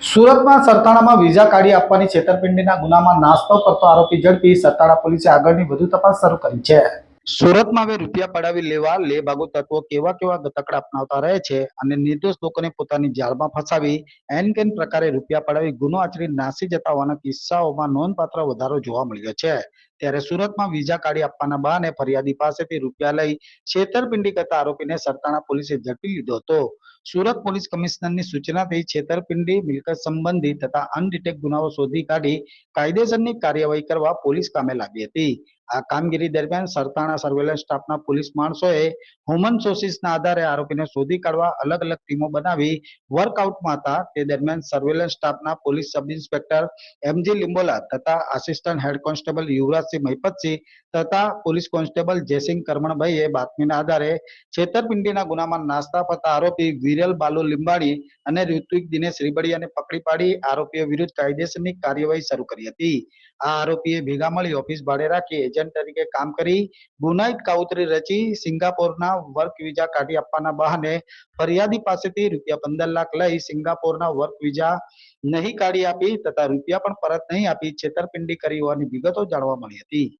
સુરતમાં સરતાણામાં વિઝા કાઢી આપવાની છેતરપિંડીના ગુનામાં નાસ્તો કરતો આરોપી ઝડપી સરતાણા પોલીસે આગળની વધુ તપાસ શરૂ કરી છે. સુરતમાં હવે રૂપિયા પડાવી લેવા લે ભાગો તત્વો કેવા કેવા ગતકડા અપનાવતા રહે છે અને નિર્દોષ લોકોને પોતાની જાળમાં ફસાવી એન કેન પ્રકારે રૂપિયા પડાવી ગુનો આચરી નાસી જતા હોવાના કિસ્સાઓમાં નોંધપાત્ર વધારો જોવા મળ્યો છે. ત્યારે સુરતમાં વિઝા કાઢી આપવાના બહાને ફરિયાદી પાસેથી રૂપિયા લઈ છેતરપિંડી કરતા આરોપીને સરતાણા પોલીસે ઝડપી લીધો હતો. સુરત પોલીસ કમિશનરની સૂચનાથી છેતરપિંડી, મિલકત સંબંધી તથા અનડિટેક ગુનાઓ શોધી કાઢી કાયદેસરની કાર્યવાહી કરવા પોલીસ કામે લાગી હતી. આ કામગીરી દરમિયાન સરતાણા સર્વેલન્સ સ્ટાફના પોલીસ માણસોએ હ્યુમન સોર્સિસના આધારે આરોપીને શોધી કાઢવા અલગ અલગ ટીમો બનાવી વર્કઆઉટમાં હતા તે દરમિયાન સર્વેલન્સ સ્ટાફના police sub inspector M G Limbola તથા assistant head constable Yuvrajsinh Mahipatsinh તથા પોલીસ કોન્સ્ટેબલ જયસિંહ કરમણભાઈએ બાતમીના આધારે છેતરપિંડીના ગુનામાં નાસ્તા આરોપી વિરલ બાલુ લીંબાણી અને ઋત્વિક દિનેશ રીબડિયાને પકડી પાડી આરોપીઓ વિરુદ્ધ કાયદેસરની કાર્યવાહી શરૂ કરી હતી. આ આરોપીએ ભેગા મળી ઓફિસ ભાડે રાખી એજન્ટ તરીકે કામ કરી ગુનાહિત કાવતરી રચી સિંગાપોરના વર્ક વિઝા કાઢી આપવાના બહાને ફરિયાદી પાસેથી રૂપિયા પંદર લાખ લઈ સિંગાપોરના વર્ક વિઝા નહીં કાઢી આપી તથા રૂપિયા પણ પરત નહીં આપી છેતરપિંડી કરી હોવાની વિગતો જાણવા મળી હતી.